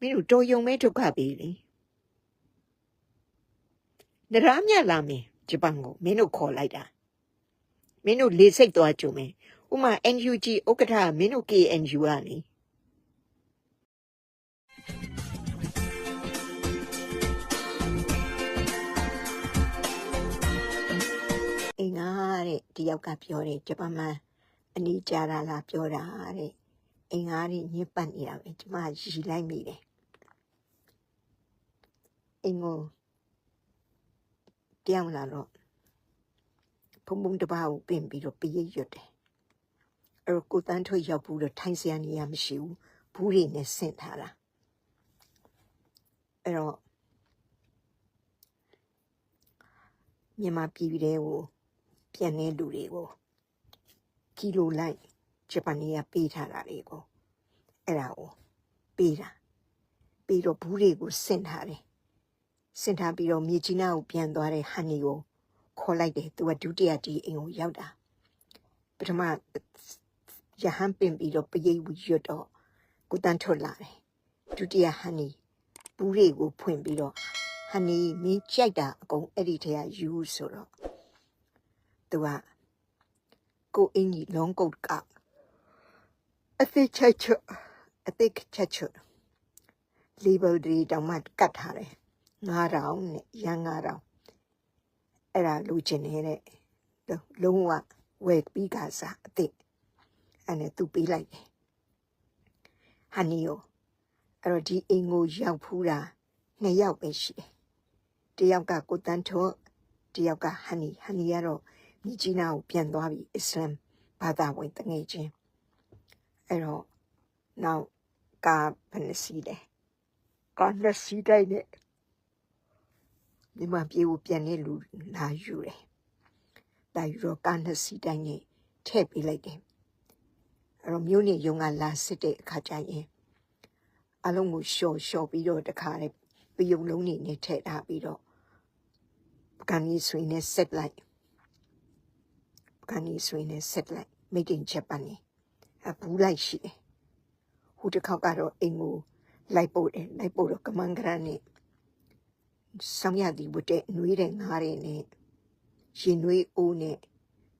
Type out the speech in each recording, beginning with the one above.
မင်းတို့တော်ယုံမဲဒုက္ခပေးလေနရမ်းမြလာမင်းဂျပန်ကိုမင်းတို့ခေါ်လိုက်တာမင်းတို့လေစိတ်သွားကြုံမယ်ဥမာ NUG ဥက္ကဋ္ဌကမင်းတို့ KNU ကလေအင်္ဂါတဲ့ဒီယောက်ကပြောတယ်ဂျပန်မှာအနီးကြတာလားပြောတာတဲ့အင်္ဂါတွေညစ်ပတ်နေတာပဲကျမရီလိုက်မိတယ် အင်္ဂိုပြောင်းလာတော့ဖုံဖုံတစ်ပါးကိုပင်ပြီးတော့ပြည့်ရွတ်တယ်အဲ့တော့ကိုတန်းထွေးရောက်ဘူးတော့ထိုင်စရာနေရာမရှိဘူးဘူးတွေနဲ့ဆင့်ထားတာအဲ့တော့မြန်မာပြည်ပြည်တွေကိုပြန်နေလူတွေကိုကီလိုလိုက်ဂျပန်နေကပေးထားတာတွေကိုအဲ့ဒါကိုပေးတာပြီးတော့ဘူးတွေကိုဆင့်ထားတယ် ဆင့်ထားပြီးတော့မြေကြီးနားကိုပြန်သွားတဲ့ဟန်နီကိုခေါ်လိုက်တယ်သူကဒုတိယဒီအိမ်ကိုရောက်တာပထမရဟန်းပင်ပြီးတော့ပရိတ်ဝရွတ်တော့ကိုတန်းထွက်လာတယ်ဒုတိယဟန်နီဘူးတွေကိုဖွင့်ပြီးတော့ဟန်နီမင်းကြိုက်တာအကုန်အဲ့ဒီထဲကယူဆိုတော့သူကကိုအင်းကြီးလုံးကုတ်ကအသိချက်ချက်အသိချက်ချက် label တွေတောင်မှကတ်ထားတယ် 9000နဲ့ရန်9000အဲ့ဒါလူချင်နေတဲ့လုံးဝဝယ်ပြီးကစားအသိအဲ့နဲ့သူပေးလိုက်တယ်ဟန်နီယိုအဲ့တော့ဒီအင်ကိုရောက်ဖူးတာနှစ်ယောက်ပဲရှိတယ်တယောက်ကကိုတန်းထွန်းတယောက်ကဟန်နီဟန်နီကတော့မြကြီးနာကိုပြန်သွားပြီအစ္စလမ်ဘာသာဝင်တငယ်ချင်းအဲ့တော့နောက်ကာဘယ်နှစီလဲကာနှစ်စီတိုင်းနဲ့ မြန်မာပြည်ကိုပြန်နေလူလာယူတယ်။လာယူတော့ကာနှစ်စီတိုင်းနဲ့ထည့်ပေးလိုက်တယ်။အဲ့တော့မြို့နေရုံကလာစစ်တဲ့အခါကျရင်အလုံးကိုရှော့ရှော့ပြီးတော့တခါလေပြုံလုံးနေနဲ့ထည့်ထားပြီးတော့ကန်ကြီးဆွေနဲ့ဆက်လိုက်ကန်ကြီးဆွေနဲ့ဆက်လိုက်မိတ်တင်ချက်ပန်နေအပူလိုက်ရှိတယ်။ဟိုတစ်ခေါက်ကတော့အိမ်ကိုလိုက်ပို့တယ်လိုက်ပို့တော့ကမန်ဂရန်နဲ့ ဆောင်ရသည်ဝတ်တဲ့နှွေးတဲ့ငါးတွေနဲ့ရင်နှွေးအိုးနဲ့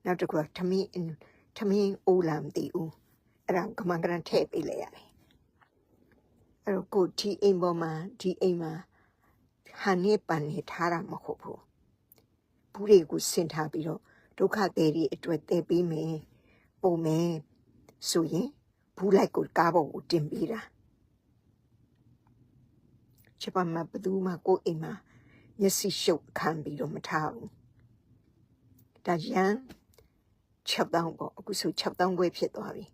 နောက်တစ်ခုကထမင်းထမင်းအိုးလာမသိဘူးအဲ့ဒါကမန်ဂရန်ထည့်ပေးလိုက်ရတယ်အဲ့တော့ကိုဒီအိမ်ပေါ်မှာဒီအိမ်မှာဟန်နေပန်နေထားတာမဟုတ်ဘူးဘူးတွေကိုဆင်ထားပြီးတော့ဒုက္ခသည်တွေအတွက်တည်ပေးမယ်ပုံမယ်ဆိုရင်ဘူးလိုက်ကိုကားပေါ်ကိုတင်ပေးတာ ချစ်ပါမဘသူမှကိုယ်အိမ်မှာမျက်စိရှုပ်ခံပြီးတော့မထားဘူးဒါရန်6000ပေါ့အခုဆို6000ခွဲဖြစ်သွားပြီ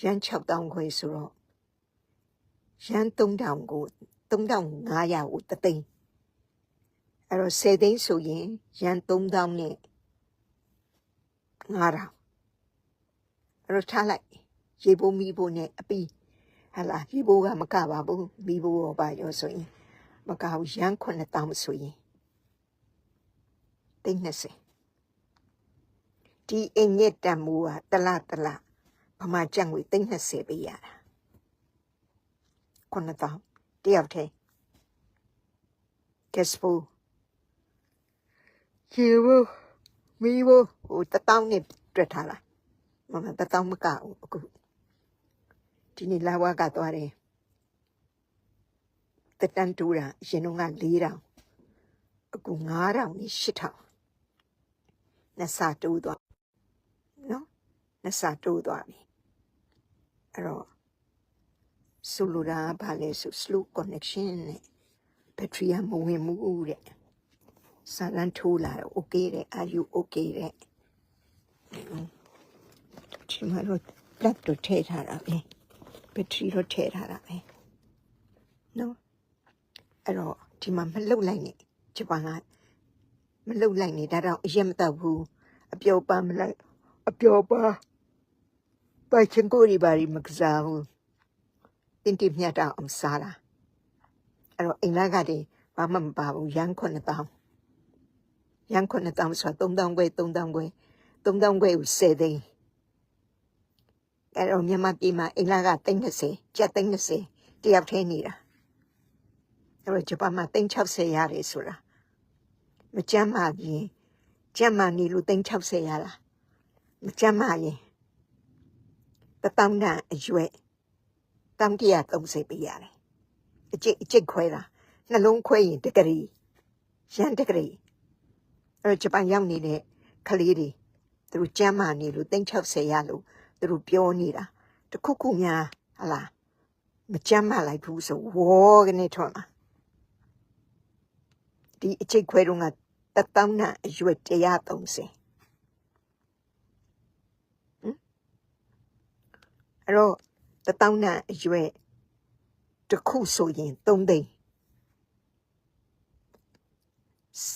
ရန်6000ခွဲဆိုတော့ရန်3000ကို3500ကိုတသိန်းအဲ့တော့10သိန်းဆိုရင်ရန်3000နဲ့9000အဲ့တော့ထားလိုက်ရေပုံးမီဖို့နဲ့အပီး ဟာလာဒီဘိုးကမကပါဘူးမိဘိုးရောပါရောဆိုရင်မကဘူးရန်9000ဆိုရင်သိန်း20ဒီအင်ရဲ့တန်မိုးကတလတလဗမာကြံ့ငွေသိန်း20ပေးရတာ9000တယောက်တည်းကက်စပူရေဘိုးမိဘိုးဟိုတတောင်းနဲ့တွေ့ထားလားမမတတောင်းမကဘူးအခု ဒီနေ့လာဝကသွားတယ်တတန်တူတာအရင်တော့က4000အခု9000နဲ့8000နှစ်ဆတိုးသွားနော်နှစ်ဆတိုးသွားပြီအဲ့တော့ဆိုလိုတာကဘာလဲဆို slow connection နဲ့ battery ကမဝင်ဘူးတဲ့စာလန်ထိုးလာတော့ okay တဲ့ are you okay တဲ့ဒီမှာတော့ plug တော့ထည့်ထားတာပဲ ဘက်ထရီတော့ထည့်ထားတာပဲနော်အဲ့တော့ဒီမှာမလှုပ်လိုက်နဲ့ဂျပန်ကမလှုပ်လိုက်နဲ့ဒါတော့အရင်မတော့ဘူးအပျော်ပါမလိုက်အပျော်ပါပိုက်ချင်ကိုရီပါရီမကစားဘူးတင်တိမြတ်တော့အောင်စားတာအဲ့တော့အိမ်လာကတည်းဘာမှမပါဘူးရန်9000ရန်9000ဆိုတော့3000ခွဲ3000ခွဲ3000ခွဲကို10သိန်း အဲ့တော့မြန်မာပြည်မှာအိမ်လာက30ကျပ်30တယောက်တည်းနေတာအဲ့တော့ဂျပန်မှာ360ရတယ်ဆိုတာမကြမ်းမာရင်ကြမ်းမာနေလို့360ရတာမကြမ်းမာရင်တတောင်းတန်အရွယ်တောင်း130ပေးရတယ်အကျိတ်အကျိတ်ခွဲတာနှလုံးခွဲရင်တက္ကရီရန်တက္ကရီအဲ့တော့ဂျပန်ရောက်နေတဲ့ကလေးတွေသူတို့ကြမ်းမာနေလို့360ရလို့ သူတို့ပြောနေတာတခုခုများဟလာမကြမ်းမလိုက်ဘူးဆိုဝေါကနေထွက်လာဒီအချိတ်ခွဲတော့ကတသောင်းနဲ့အရွယ်130အဲ့တော့တသောင်းနဲ့အရွယ်တစ်ခုဆိုရင်3သိန်း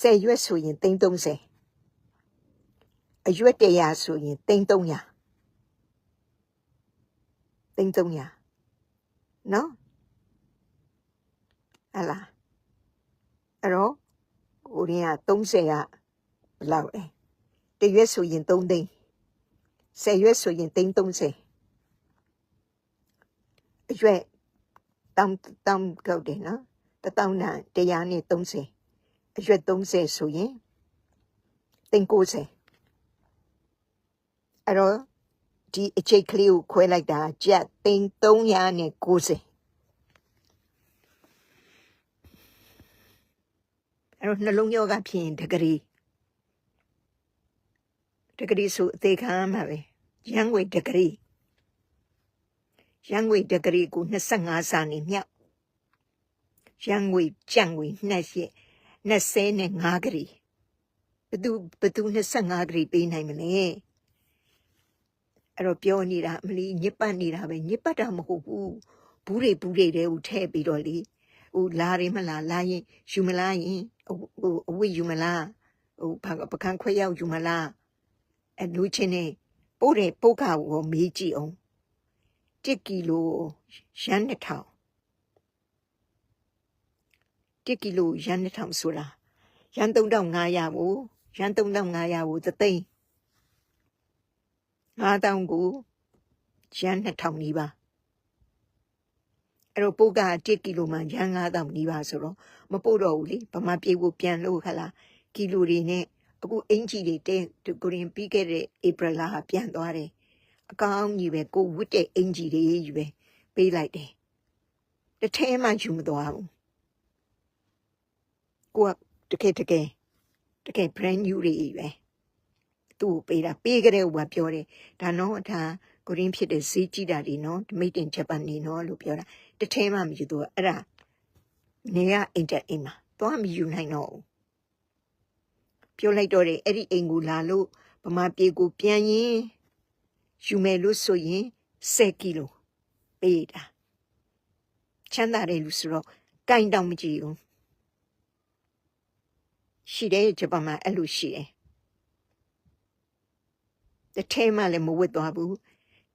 10ရွယ်ဆိုရင်330အရွယ်100ဆိုရင်330 Tentoinha. ¿No? Ala. Aro. Uria tông xe à? Lão ế. Tê yết sù yên tông đi. Xe yết sù yên tinh tông xe. Yue. tông tông cầu đề nó. Ta tâm nà tê yá nè tông xe. Yue tông xe sù yên. Tinh cô xe. Aro. đó? ဒီအချိတ်ကလေးကိုခွဲလိုက်တာကျပ်သိန်း390အဲ့တော့နှလုံးရောဂါဖြစ်ရင်တကရီတကရီဆိုအသေးခံမှာပဲရန်ငွေတကရီရန်ငွေတကရီကို25စာနေမြောက်ရန်ငွေကြံ့ငွေ28 25ကရီဘသူဘသူ25ကရီပေးနိုင်မလဲ အဲ့တော့ပြောနေတာအမလီညစ်ပတ်နေတာပဲညစ်ပတ်တာမဟုတ်ဘူးဘူးတွေဘူးတွေတဲကိုထည့်ပြီးတော့လေဟိုလာရင်မလားလာရင်ယူမလားရင်ဟိုအဝိယူမလားဟိုဘာပကန်းခွဲရောက်ယူမလားအဲ့လူချင်းနေပို့တယ်ပို့ကကိုမေးကြည့်အောင်1ကီလိုရန်တစ်ထောင်1ကီလိုရန်တစ်ထောင်ဆိုတာရန်3500ကိုရန်3500ကိုသသိန်း 9000ကိုရန်2000နီးပါအဲ့တော့ပို့က1ကီလိုမှရန်9000နီးပါဆိုတော့မပို့တော့ဘူးလေဗမာပြေကိုပြန်လို့ခလားကီလိုတွေနဲ့အခုအင်ဂျီတွေတဲကိုရင်ပြီးခဲ့တဲ့ဧပြီလဟာပြန်သွားတယ်အကောင်းကြီးပဲကိုဝတ်တဲ့အင်ဂျီတွေကြီးပဲပေးလိုက်တယ်တစ်ထဲမှယူမသွားဘူးကိုကတကယ်တကယ်တကယ် brand new တွေကြီးပဲ သူ့ကိုပေးတာပေးကြတဲ့ဟိုကပြောတယ်ဒါတော့ဒါကိုရင်းဖြစ်တဲ့ဈေးကြည့်တာဒီနော်ဒမိတ်တင်ဂျပန်နေနော်လို့ပြောတာတစ်ထဲမှမယူတော့အဲ့ဒါနေရအိမ်တက်အိမ်မှာသွားမယူနိုင်တော့ဘူးပြောလိုက်တော့တယ်အဲ့ဒီအိမ်ကိုလာလို့ဗမာပြေကိုပြန်ရင်ယူမယ်လို့ဆိုရင်10ကီလိုပေးတာချမ်းသာတယ်လို့ဆိုတော့ကင်တောင်မကြည့်ဘူးရှိတယ်ဂျပန်မှာအဲ့လိုရှိတယ် တစ်ထဲမှလည်းမဝတ်သွားဘူး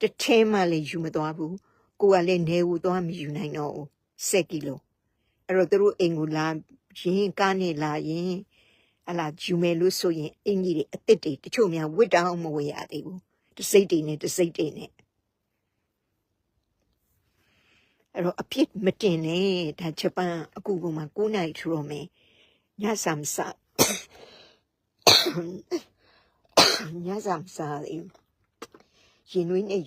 တစ်ထဲမှလည်းယူမသွားဘူးကိုကလည်းနေဦးသွားမယူနိုင်တော့ဘူး10ကီလိုအဲ့တော့သူတို့အိမ်ကိုလာရင်ကားနဲ့လာရင်အလားယူမယ်လို့ဆိုရင်အင်ကြီးတွေအစ်စ်တွေတချို့များဝတ်တောင်းမဝယ်ရသေးဘူးတစိမ့်တွေနဲ့တစိမ့်တွေနဲ့အဲ့တော့အပြစ်မတင်နဲ့ဒါဂျပန်အခုကမှ9နိုင်ထူတော့မယ်ညဆမ်ဆာ ညဆမ်ဆာရင်နွေးနဲ့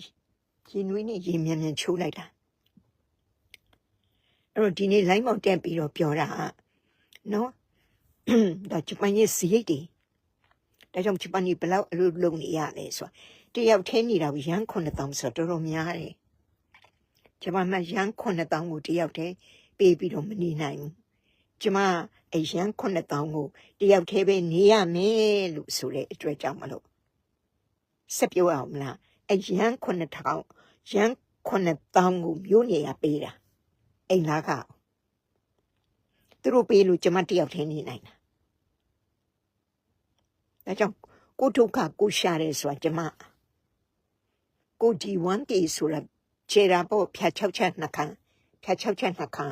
ရင်နွေးနဲ့ရင်မြန်မြန်ချိုးလိုက်တာအဲ့တော့ဒီနေ့ line မောင်တက်ပြီးတော့ပြောတာနော်ဒါဂျပန်ရဲ့စရိတ်တွေဒါကြောင့်ဂျပန်ကြီးဘယ်လောက်အလုပ်လုပ်နေရလဲဆိုတယောက်ထဲနေတာကိုရန်9000ဆိုတော့တော်တော်များတယ်ဂျပန်မှာရန်9000ကိုတယောက်ထဲပေးပြီးတော့မနေနိုင်ဘူး ကျမအရန်9000ကိုတယောက်ထဲပဲနေရမယ်လို့ဆိုတဲ့အတွေ့အကြုံမလို့ဆက်ပြောအောင်မလားအရန်9000ရန်9000ကိုမျိုးနေရပေးတာအိမ်လားကသူတို့ပေးလို့ကျမတယောက်ထဲနေနိုင်တာဒါကြောင့်ကိုဒုက္ခကိုရှာရဲဆိုတာကျမကိုဒီ 1K ဆိုတာခြေရာပေါ့ဖြတ်ချောက်ချက်နှစ်ခါဖြတ်ချောက်ချက်နှစ်ခါ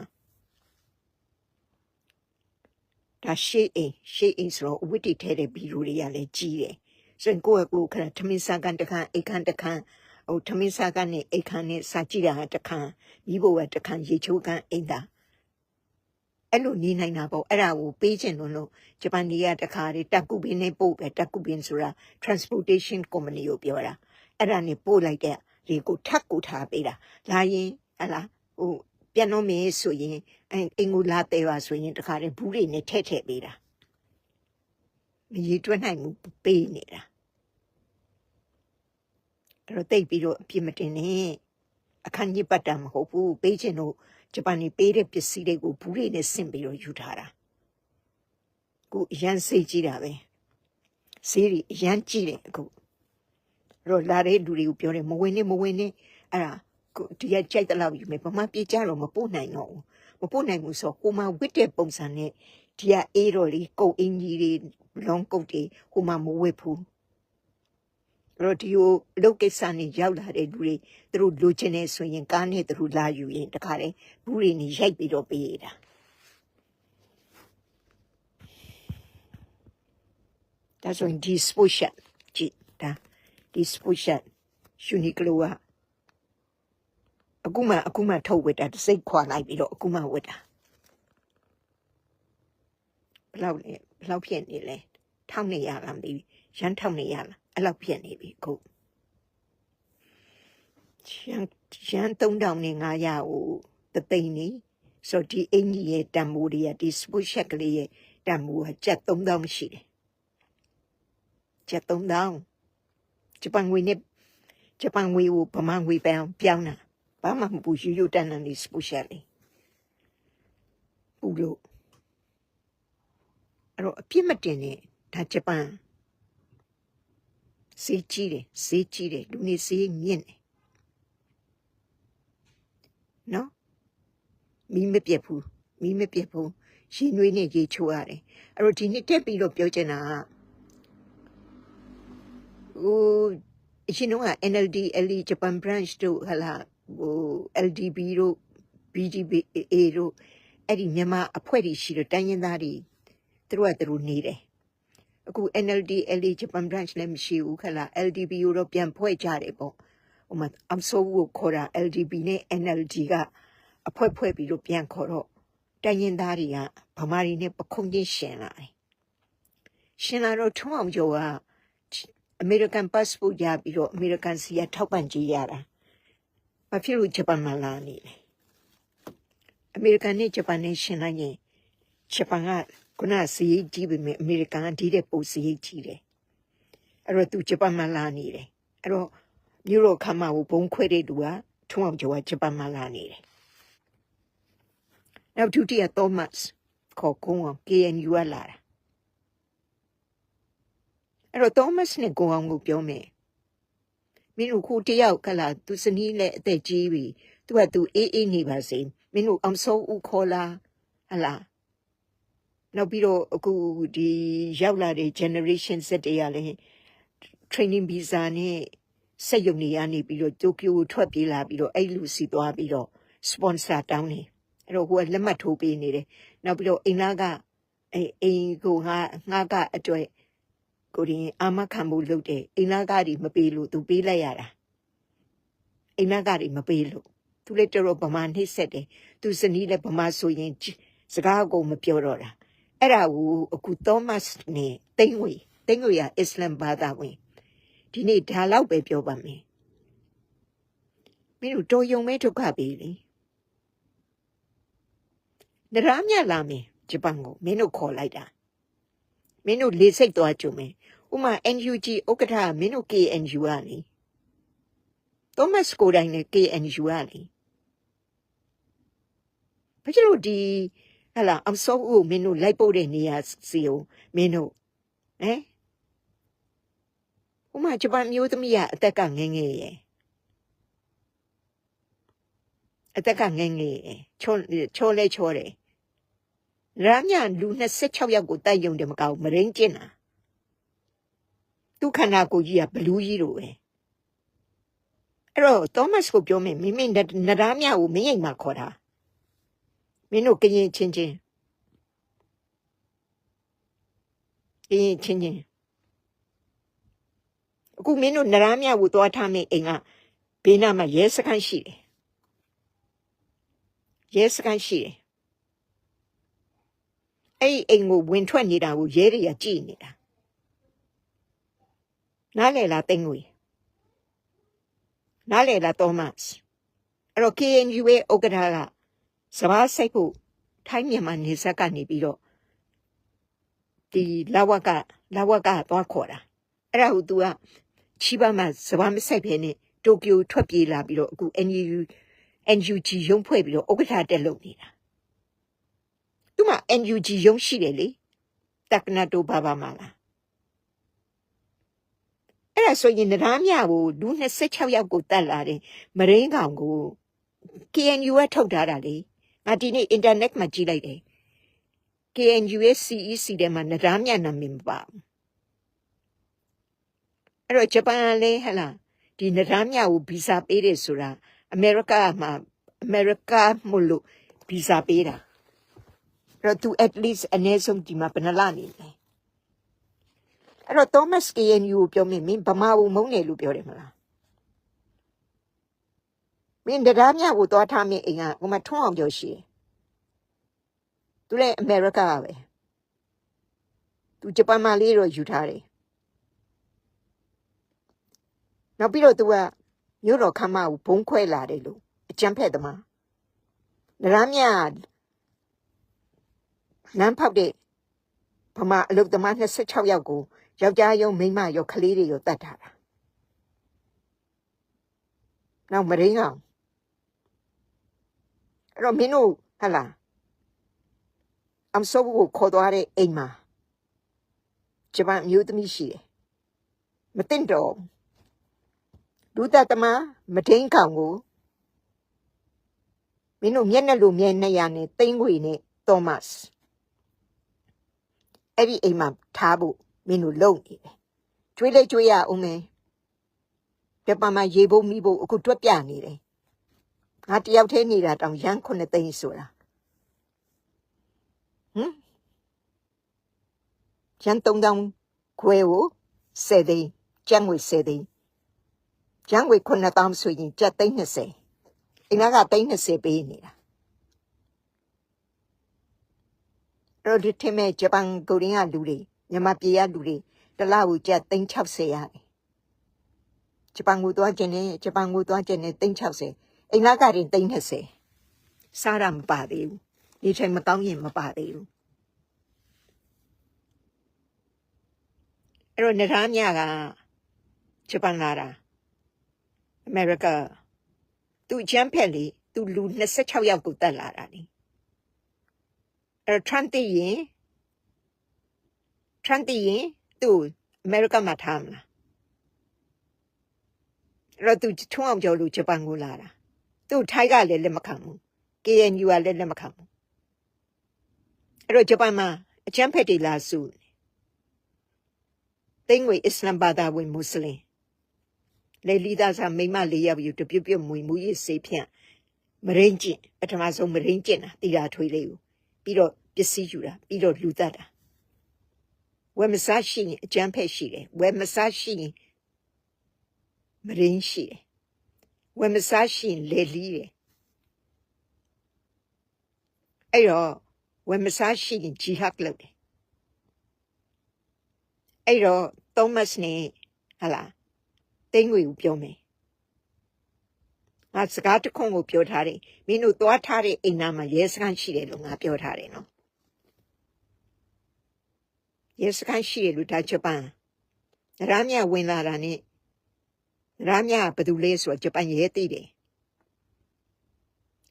ဒါရှေးအိမ်ရှေးအိမ်ဆိုတော့ဝိတ္တိထဲတဲ့ဘီရိုတွေကလည်းကြီးတယ်ဆိုရင်ကိုယ့်အကူခဏထမင်းစားကန်တခါအိတ်ကန်တခါဟိုထမင်းစားကနေအိတ်ခမ်းနဲ့စာကြည့်တာတစ်ခါမိဘကတစ်ခါရေချိုးကန်အိမ်တာအဲ့လိုနေနိုင်တာပေါ့အဲ့ဒါကိုပေးချင်လို့လို့ဂျပန်ကြီးကတခါတည်းတက်ကူပင်းနဲ့ပို့ပဲတက်ကူပင်းဆိုတာ transportation company ကိုပြောတာအဲ့ဒါနဲ့ပို့လိုက်တဲ့လေကိုထပ်ကိုထားပေးတာလာရင်ဟလာဟို ပြန်တော့မေးဆိုရင်အင်အင်ကိုလာတဲ့ပါဆိုရင်တခါတည်းဘူးတွေနဲ့ထည့်ထည့်ပေးတာမရေတွက်နိုင်ဘူးပေးနေတာအဲ့တော့တိတ်ပြီးတော့အပြစ်မတင်နဲ့အခန်းကြီးပတ်တာမဟုတ်ဘူးပေးချင်လို့ဂျပန်နေပေးတဲ့ပစ္စည်းတွေကိုဘူးတွေနဲ့ဆင့်ပြီးတော့ယူထားတာကိုအရန်စိတ်ကြီးတာပဲစေးရီအရန်ကြည့်တယ်အခုအဲ့တော့လာတဲ့လူတွေကိုပြောတယ်မဝင်နဲ့မဝင်နဲ့အဲ့ဒါကို ဒီကကြိုက်တဲ့လောက်ယူမယ်ဘာမှပြေကြတော့မပို့နိုင်တော့ဘူးမပို့နိုင်ဘူးဆိုတော့ကိုမဝစ်တဲ့ပုံစံနဲ့ဒီကအေးတော့လေကုတ်အင်ကြီးတွေလောင်းကုတ်တွေဟိုမှမဝစ်ဘူးအဲ့တော့ဒီကိုအလုပ်ကိစ္စနဲ့ရောက်လာတဲ့လူတွေသူတို့လိုချင်နေဆိုရင်ကားနဲ့သူတို့လာယူရင်တခါလေဘူးတွေနေရိုက်ပြီးတော့ပေးရတာဒါဆိုရင်ဒီ sport shot ကြည့်ဒါဒီ sport shot Uniqlo က အခုမှအခုမှထုတ်ဝစ်တာတစ်စိတ်ခွာလိုက်ပြီးတော့အခုမှဝစ်တာဘယ်လောက်လဲဘယ်လောက်ဖြစ်နေလဲထောက်နေရလားမသိဘူးရမ်းထောက်နေရလားအဲ့လောက်ဖြစ်နေပြီအခုရမ်းရမ်း3000နဲ့900ကိုတသိန်းနေဆိုတော့ဒီအင်ကြီးရဲ့တန်မိုးတွေကဒီ sport shot ကလေးရဲ့တန်မိုးကကျပ်3000ရှိတယ်ကျပ်3000ဂျပန်ငွေနဲ့ဂျပန်ငွေကိုဗမာငွေပေအောင်ပြောင်းတာ ဘာမှမပူယူယူတန်တန်လေး sport shot လေးပူလို့အဲ့တော့အပြစ်မတင်နဲ့ဒါဂျပန်စေးကြီးတယ်စေးကြီးတယ်လူနေစေးမြင့်တယ်နော်မီးမပြတ်ဘူးမီးမပြတ်ဘူးရေနွေးနဲ့ရေချိုးရတယ်အဲ့တော့ဒီနေ့တက်ပြီးတော့ပြောချင်တာကဟိုအရှင်တို့က NLD LE Japan branch တို့ဟလာ ဟို LDB တို့ BGBA တို့အဲ့ဒီမြန်မာအဖွဲ့တွေရှိတော့တိုင်းရင်းသားတွေသူတို့ကသူတို့နေတယ်အခု NLD LE Japan branch လည်းမရှိဘူးခလား LDB ကိုတော့ပြန်ဖွဲ့ကြတယ်ပေါ့ဟိုမှာအမ်ဆိုးကိုခေါ်တာ LDB နဲ့ NLD ကအဖွဲ့ဖွဲ့ပြီးတော့ပြန်ခေါ်တော့တိုင်းရင်းသားတွေကဗမာတွေနဲ့ပခုံးချင်းရှင်လာတယ်ရှင်လာတော့ထုံးအောင်ကျော်ကအမေရိကန်ပတ်စပို့ရပြီးတော့အမေရိကန်စီကထောက်ပံ့ကြေးရတာ ဘာဖြစ်လို့ဂျပန်မှာလာနေလဲအမေရိကန်နဲ့ဂျပန်နဲ့ရှင်လိုက်ရင်ဂျပန်ကခုနစီရိတ်ကြီးပြီမဲ့အမေရိကန်ကဒီတဲ့ပိုစီရိတ်ကြီးတယ်အဲ့တော့သူဂျပန်မှာလာနေတယ်အဲ့တော့မြို့တော်ခမ်းမကိုဘုံခွဲတဲ့သူကထုံးအောင်ကျော်ကဂျပန်မှာလာနေတယ်နောက်ဒုတိယသောမတ်ခေါ်ကုန်းအောင် KNU ကလာတာအဲ့တော့သောမတ်နဲ့ကုန်းအောင်ကိုပြောမယ် မင်းတို့ခုတယောက်ကလာသူစနီးနဲ့အသက်ကြီးပြီသူကသူအေးအေးနေပါစေမင်းတို့အောင်ဆုံးဦးခေါ်လာဟလားနောက်ပြီးတော့အခုဒီရောက်လာတဲ့ generation Z တွေကလည်း training visa နဲ့စက်ရုံတွေကနေပြီးတော့တိုကျိုကိုထွက်ပြေးလာပြီးတော့အဲ့လူစီသွားပြီးတော့ sponsor တောင်းနေအဲ့တော့ဟိုကလက်မှတ်ထိုးပေးနေတယ်နောက်ပြီးတော့အိမ်လာကအဲအိမ်ကိုငါငါကအတွက် ကိုရင်အာမခံဖို့လုပ်တယ်အိမ်လာကတွေမပေးလို့သူပေးလိုက်ရတာအိမ်လာကတွေမပေးလို့သူလည်းတော်တော်ဗမာနှိမ့်ဆက်တယ်သူစနီးလည်းဗမာဆိုရင်စကားအကုန်မပြောတော့တာအဲ့ဒါကိုအခုသောမတ်နဲ့တိန့်ဝေတိန့်ဝေကအစ္စလမ်ဘာသာဝင်ဒီနေ့ဒါလောက်ပဲပြောပါမယ်မင်းတို့တော်ယုံမဲဒုက္ခပြီလေနရမ်းမြလာမင်းဂျပန်ကိုမင်းတို့ခေါ်လိုက်တာမင်းတို့လေစိတ်သွားကြုံမယ် ဥမာ NUG ဥက္ကဋ္ဌမင်းတို့ KNU ကလေသောမတ်ကိုတိုင်းနဲ့ KNU ကလေဘာဖြစ်လို့ဒီဟလာအစောဦးမင်းတို့လိုက်ပို့တဲ့နေရာစီကိုမင်းတို့ဟမ်ဥမာဂျပန်မျိုးသမီးကအသက်ကငယ်ငယ်ရဲ့အသက်ကငယ်ငယ်ရဲ့ချောချောလဲချောတယ်ရမ်းမြလူ26ယောက်ကိုတိုက်ယုံတယ်မကောက်မရင်းကျင်တာ သူခန္ဓာကိုယ်ကြီးကဘလူးကြီးလိုပဲအဲ့တော့သောမတ်ကိုပြောမယ်မိမိနရမ်းမြကိုမင်းအိမ်မှာခေါ်တာမင်းတို့ကရင်ချင်းချင်းကရင်ချင်းချင်းအခုမင်းတို့နရမ်းမြကိုသွားထားမယ်အိမ်ကဘေးနားမှာရဲစခန်းရှိတယ်ရဲစခန်းရှိတယ်အဲ့ဒီအိမ်ကိုဝင်ထွက်နေတာကိုရဲတွေကကြည့်နေတာ နားလေလားတင်းငွေနားလေလားသောမတ်အဲ့တော့ KNU ရဲ့ဥက္ကဋ္ဌကစဘာစိတ်ဖို့ထိုင်းမြန်မာနေဆက်ကနေပြီးတော့ဒီလာဝကလာဝကသွားခေါ်တာအဲ့ဒါကို तू ကချီးပါမှာစဘာမဆိုင်ဖဲနဲ့တိုကျိုထွက်ပြေးလာပြီးတော့အခု NUU NUG ရုံးဖွဲ့ပြီးတော့ဥက္ကဋ္ဌတက်လုပ်နေတာသူမှ NUG ရုံးရှိတယ်လေတက္ကနာတိုဘာဘာမှာလား အဲ့ဒါဆိုရင်တရားမြကိုလူ26ယောက်ကိုတတ်လာတယ်မရင်းကောင်ကို KNU ကထုတ်ထားတာလေငါဒီနေ့ internet မှာကြည့်လိုက်တယ် KNU ရဲ့ CEC ထဲမှာတရားမြနာမည်မပါဘူးအဲ့တော့ဂျပန်ကလည်းဟဲ့လားဒီတရားမြကိုဗီဇာပေးတယ်ဆိုတာအမေရိကမှာအမေရိကမို့လို့ဗီဇာပေးတာအဲ့တော့ तू at least အနည်းဆုံးဒီမှာဘယ်နှလနေလဲ အဲ့တော့ Thomas KNU ကိုပြောမင်းမင်းဗမာဘူးမုန်းတယ်လို့ပြောတယ်မလားမင်းတရားမြကိုသွားထားမင်းအိမ်ကဟိုမှာထွန်းအောင်ပြောရှိတယ်သူလည်းအမေရိကပဲသူဂျပန်မှာလေးတော့ယူထားတယ်နောက်ပြီးတော့သူကမြို့တော်ခမ်းမကိုဘုံခွဲလာတယ်လို့အကြမ်းဖက်သမားနရမြနန်းဖောက်တဲ့ဗမာအလုတ်သမား26ယောက်ကို ယောက်ျားရုံမိန်းမရောကလေးတွေရောတတ်ထားတာနောက်မရင်းအောင်အဲ့တော့မင်းတို့ဟလာအမ်ဆိုကိုခေါ်သွားတဲ့အိမ်မှာဂျပန်မျိုးသမီးရှိတယ်မတင်တော့လူသက်သမားမထိန်ကောင်ကိုမင်းတို့မျက်နှာလိုမျက်နှာရနဲ့တိမ့်ခွေနဲ့သောမတ်အဲ့ဒီအိမ်မှာထားဖို့ မင်းတို့လုံနေတယ်ကျွေးလေကျွေးရအောင်မယ်ပြပမှာရေဖို့မိဖို့အခုတွက်ပြနေတယ်ငါတယောက်တည်းနေတာတောင်ရန်ခုနှစ်သိန်းဆိုတာဟမ်ရန်တုံတောင်ခွဲကိုဆယ်သိန်းကျန်ငွေဆယ်သိန်းကျန်ငွေ9000ဆိုရင်ကျပ်သိန်း20အင်္ဂါကသိန်း20ပေးနေတာအဲ့တော့ဒီထင်မဲ့ဂျပန်ကိုရင်းကလူတွေ မြန်မာပြည်ကလူတွေတစ်လကိုကျပ်သိန်း60ရတယ်ဂျပန်ကိုသွားကျင်နေဂျပန်ကိုသွားကျင်နေသိန်း60အင်္ဂါကရင်သိန်း20စားရမပါသေးဘူးဒီချိန်မကောင်းရင်မပါသေးဘူးအဲ့တော့နေသားမြကဂျပန်လာတာအမေရိကသူချမ်းဖက်လေသူလူ26ယောက်ကိုတက်လာတာလေအဲ့ထရန့်တည်ရင် ထရန့်တည်ရင်သူအမေရိကမှာထားမလားအဲ့တော့သူထုံးအောင်ကျော်လူဂျပန်ကိုလာတာသူထိုက်ကလည်းလက်မခံဘူး KNU ကလည်းလက်မခံဘူးအဲ့တော့ဂျပန်မှာအချမ်းဖက်တွေလာစုသိငွေအစ္စလမ်ဘာသာဝင်မွတ်စလင်လေလီသားစာမိမလေးယောက်ယူတပြုတ်ပြုတ်မွေမူရေးစေဖြန့်မရင်းကျင်ပထမဆုံးမရင်းကျင်တာတီတာထွေးလေးကိုပြီးတော့ပစ္စည်းယူတာပြီးတော့လူသက်တာ ဝယ်မစားရှိရင်အကျန်းဖက်ရှိတယ်ဝယ်မစားရှိရင်မရင်းရှိတယ်ဝယ်မစားရှိရင်လေလီတယ်အဲ့တော့ဝယ်မစားရှိရင်ဂျီဟတ်လုပ်တယ်အဲ့တော့သောမတ်နဲ့ဟလာတိန်ငွေကိုပြောမယ်ငါစကားတစ်ခုကိုပြောထားတယ်မင်းတို့သွားထားတဲ့အိမ်နာမှာရဲစခန်းရှိတယ်လို့ငါပြောထားတယ်နော် ရဲစခန်းရှိတယ်လို့ဒါဂျပန်ရမ်းမြဝင်လာတာနဲ့ရမ်းမြဘယ်သူလဲဆိုတော့ဂျပန်ရဲသိတယ်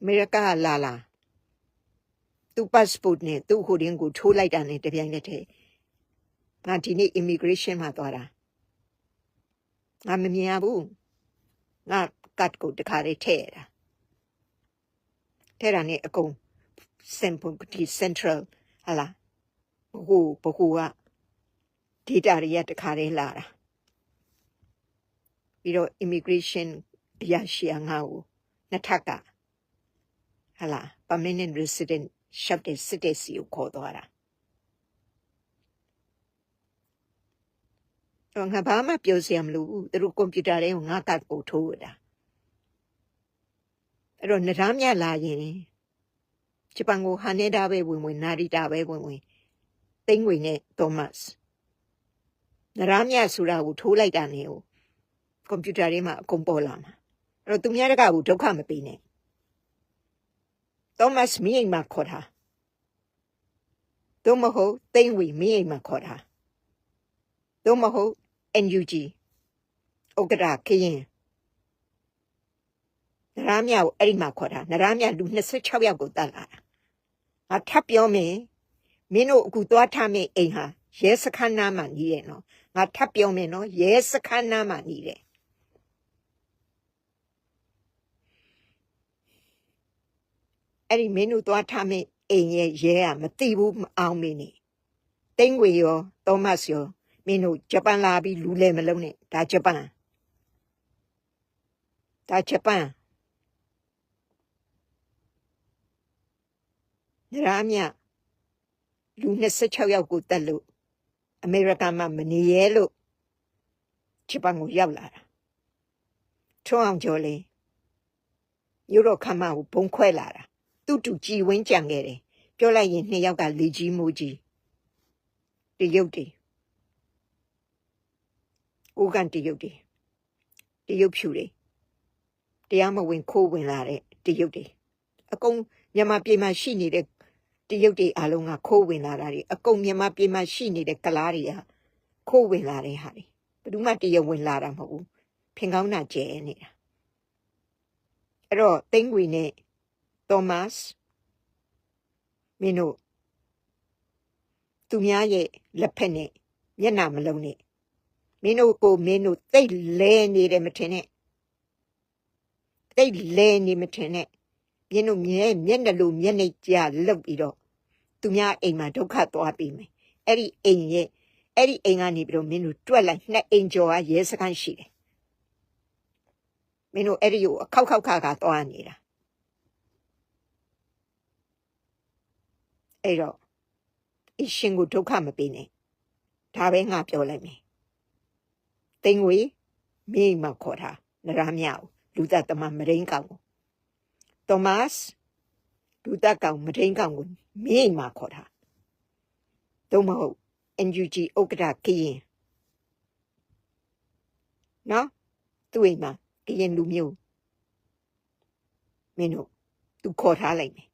အမေရိကလာလာသူပတ်စပို့နဲ့သူ့ဟိုဒင်းကိုထိုးလိုက်တာနဲ့တပြိုင်တည်းတည်းငါဒီနေ့ immigration မှာသွားတာငါမမြင်ရဘူးငါကတ်ကိုတခါလေးထည့်ရတာထည့်တာနဲ့အကုန် simple ဒီ central ဟာလားဘိုးဘိုးက data တွေရတခါလေးလာတာပြီးတော့ immigration အရာရှိငါ့ကိုနှစ်ထပ်ကဟာလား permanent resident ရှပ်တဲ့စစ်တဲ့စီကိုခေါ်သွားတာတော့ငါဘာမှပြောစရာမလိုဘူးသူတို့ကွန်ပျူတာတွေကိုငါကတ်ကိုထိုးတာအဲ့တော့နရမ်းမြတ်လာရင်ဂျပန်ကိုဟာနေတာပဲဝင်ဝင်နာရီတာပဲဝင်ဝင်သိန်းငွေနဲ့သောမတ် နရမ်းမြတ်ဆိုတာကိုထိုးလိုက်တာနေကိုကွန်ပျူတာထဲမှာအကုန်ပေါ်လာမှာအဲ့တော့သူများတကကိုဒုက္ခမပေးနဲ့သောမတ်မိအိမ်မှာခေါ်တာသို့မဟုတ်သိန်းဝီမိအိမ်မှာခေါ်တာသို့မဟုတ် NUG ဥက္ကဋ္ဌခရင်နရမ်းမြကိုအဲ့ဒီမှာခေါ်တာနရမ်းမြလူ26ယောက်ကိုတတ်လာတာငါထပ်ပြောမယ်မင်းတို့အခုသွားထားမယ့်အိမ်ဟာရဲစခန်းနားမှာနေတယ်နော် ငါထပ်ပြောမယ်နော်ရဲစခန်းနားမှာနေတယ်အဲ့ဒီမင်းတို့သွားထားမယ့်အိမ်ရဲ့ရဲကမသိဘူးမအောင်မင်းနေတိန်ွေရောသောမတ်ရောမင်းတို့ဂျပန်လာပြီးလူလဲမလုံးနဲ့ဒါဂျပန်ဒါဂျပန်နရမ်းမြလူ26ယောက်ကိုတက်လို့ အမေရိကန်မှာမနေရဲလို့ဂျပန်ကိုရောက်လာတာထွန်းအောင်ကျော်လေးမြို့တော်ခမ်းမကိုဘုံခွဲလာတာသူ့တူကြည်ဝင်းကြံခဲ့တယ်ပြောလိုက်ရင်နှစ်ယောက်ကလေကြီးမိုးကြီးတရုတ်တွေကိုကန်တရုတ်တွေတရုတ်ဖြူတွေတရားမဝင်ခိုးဝင်လာတဲ့တရုတ်တွေအကုန်မြန်မာပြည်မှာရှိနေတဲ့ တရုတ်တွေအလုံးကခိုးဝင်လာတာတွေအကုန်မြန်မာပြည်မှာရှိနေတဲ့ကလားတွေကခိုးဝင်လာတဲ့ဟာတွေဘယ်သူမှတရုတ်ဝင်လာတာမဟုတ်ဘူးဖင်ကောင်းတာကျဲနေတာအဲ့တော့တိန်ငွေနဲ့သောမတ်မင်းတို့သူများရဲ့လက်ဖက်နဲ့မျက်နှာမလုံးနဲ့မင်းတို့ကိုမင်းတို့တိတ်လဲနေတယ်မထင်နဲ့တိတ်လဲနေမထင်နဲ့ မင်းတို့မြဲမျက်နှာလိုမျက်နှာကြလုတ်ပြီးတော့သူများအိမ်မှာဒုက္ခသွားပြီးမယ်အဲ့ဒီအိမ်ရဲ့အဲ့ဒီအိမ်ကနေပြီးတော့မင်းတို့တွက်လိုက်နှစ်အိမ်ကျော်ကရဲစခန်းရှိတယ်မင်းတို့အဲ့ဒီကိုအခောက်ခောက်ခါခါသွားနေတာအဲ့တော့အရှင်ကိုဒုက္ခမပေးနဲ့ဒါပဲငါပြောလိုက်မယ်တိန်ဝေမိမခေါ်တာနရမ်းမြောက်လူသက်တမမရင်းကောင်ကို သောမတ်လူသက်ကောင်မရင်းကောင်ကိုမိမခေါ်တာတော့မဟုတ် NUG ဥက္ကဋ္ဌကရင်နော်သူ့အိမ်မှာကရင်လူမျိုးမင်းတို့သူခေါ်ထားလိုက်မယ်